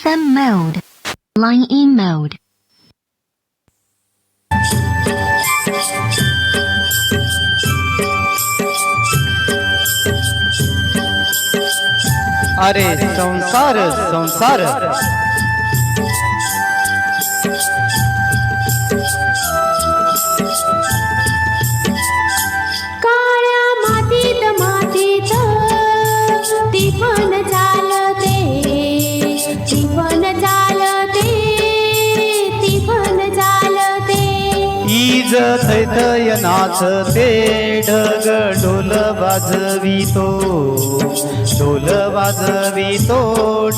FM mode. Line in mode. अरे संसार संसार टिफन चालते टिफन चालते ईज थैथय नाचते ढग ढोल वाजवितो. ढोल वाजवितो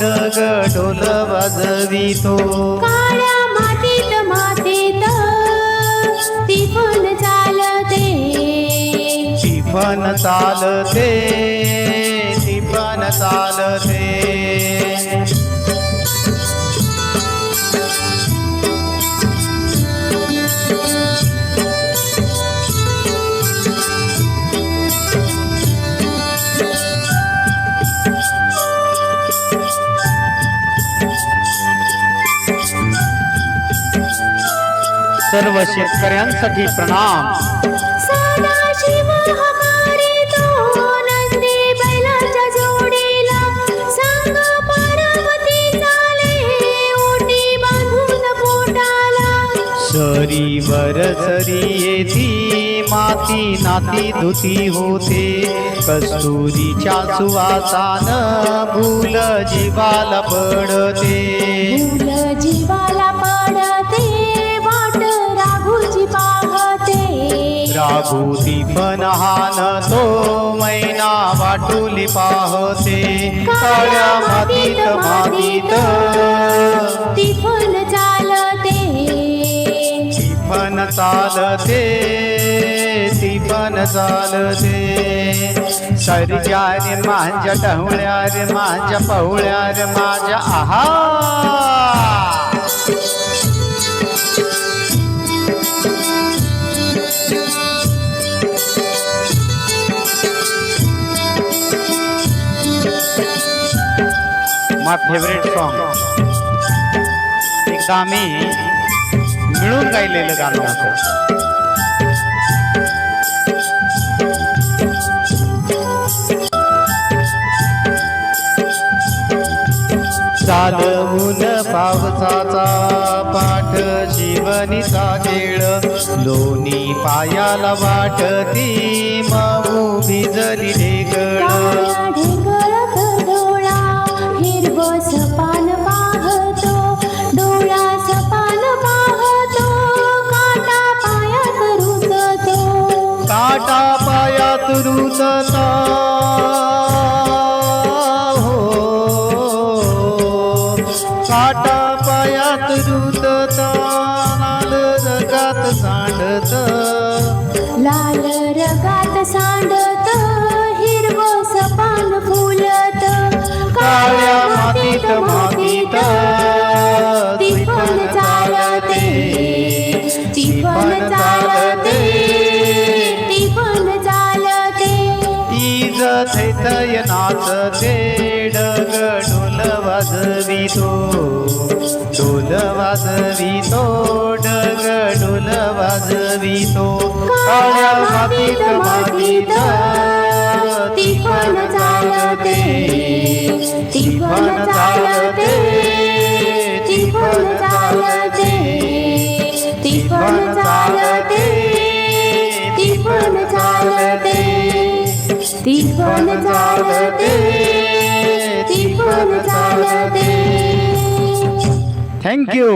ढग ढोल वाजवितो. काळ्या मातीत मातीत टिफन चालते टिफन चालते टिफन चालते. ओटी बांधून पोटाला. सरीवर सरी येती माती नाती धुती होते. कस्तुरीच्या सुवासान भूल जीवाला पडते. राघुती पनहान तो मैना वाटुली पाहते. काळ्या मातीत मातीत. टिफन चालते. ती पण चालते ती पण चालते. सरच्या रे माझ्या टहुळ्या रे माझ्या पहुळ्या रे माझ्या आहा माय फेवरेट सॉन्ग एकदा आम्ही मिळून गायलेलं गाणं होतं. चालवून पावसाचा पाठ शिवनीचा खेळ. लोणी पायाला वाटती माऊ भिजली ढेकळ काटा पायात रुतता लाल रगात सांडत. लाल रगात सांडत हिरवं सपान फुलत. काळ्या मातीत मातीत टिफन चालते. टिफन चालते. टिफन चालते. ईज थैतय नाचते. वाजवितो ढोल वाजवितो डग ढोल वाजवितो टिफन चालते टिफन चालते थँक्यू